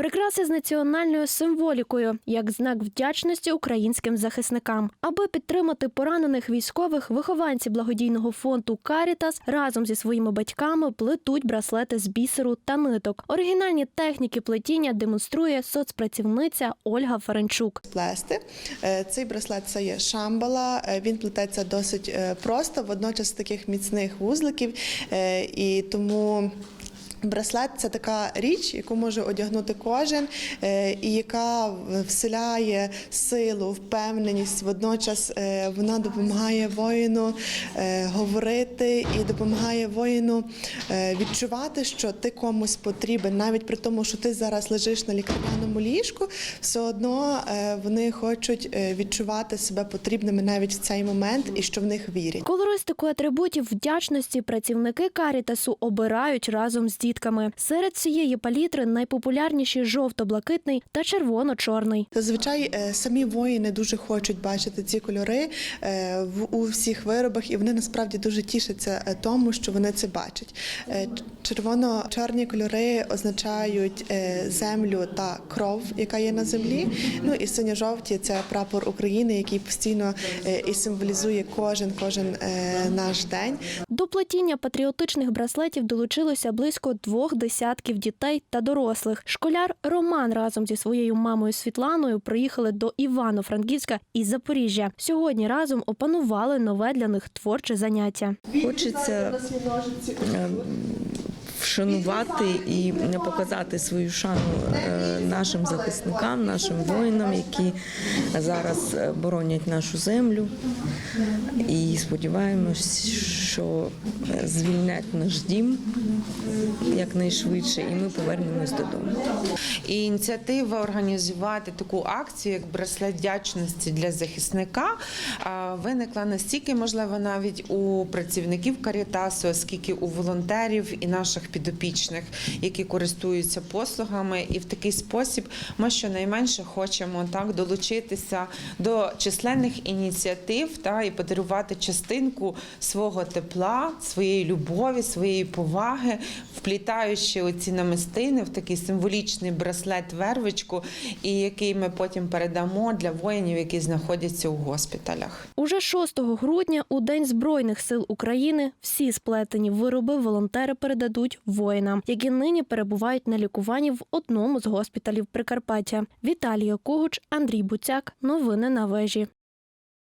Прикраси з національною символікою як знак вдячності українським захисникам, аби підтримати поранених військових, вихованці благодійного фонду Карітас разом зі своїми батьками плетуть браслети з бісеру та ниток. Оригінальні техніки плетіння демонструє соцпрацівниця Ольга Ференчук. плести. Е, Цей браслет це є шамбала. е, Він плететься досить е, просто, водночас таких міцних вузликів, і тому. Браслет це така річ, яку може одягнути кожен, е, і яка вселяє силу, впевненість. Водночас е, вона допомагає воїну е, говорити і допомагає воїну відчувати, що ти комусь потрібен, навіть при тому, що ти зараз лежиш на лікарняному ліжку, все одно вони хочуть відчувати себе потрібними навіть в цей момент, і що в них вірять. Колористику атрибутів вдячності працівники Карітасу обирають разом з дітками. Серед цієї палітри найпопулярніші жовто-блакитний та червоно-чорний. Зазвичай е, самі воїни дуже хочуть бачити ці кольори е, у всіх виробах, і вони насправді дуже тішаться е, тому, що вони це бачать. Червоно-чорні кольори означають землю та кров, яка є на землі. Ну і синьо-жовті це прапор України, який постійно і символізує кожен кожен наш день. До плетіння патріотичних браслетів долучилося близько двох десятків дітей та дорослих. Школяр Роман разом зі своєю мамою Світланою приїхали до Івано-Франківська із Запоріжжя. Сьогодні разом опанували нове для них творче заняття. Хочеться е, вшанувати і показати свою шану е, нашим захисникам, нашим воїнам, які зараз е, боронять нашу землю. І сподіваємось, що е, звільнять наш дім якнайшвидше, і ми повернемось додому. І ініціатива організувати таку акцію, як браслет вдячності для захисника, виникла настільки, можливо, навіть у працівників Карітасу, оскільки у волонтерів і наших підопічних, які користуються послугами, і в такий спосіб ми щонайменше хочемо так долучитися до численних ініціатив та і подарувати частинку свого тепла, своєї любові, своєї поваги, вплітаючи оці намистини в такий символічний браслет вервичку, і який ми потім передамо для воїнів, які знаходяться у госпіталях. Уже 6 грудня, у День Збройних сил України, всі сплетені вироби волонтери передадуть воїнам, які нині перебувають на лікуванні в одному з госпіталів Прикарпаття. Віталія Когуч, Андрій Буцяк. Новини на вежі.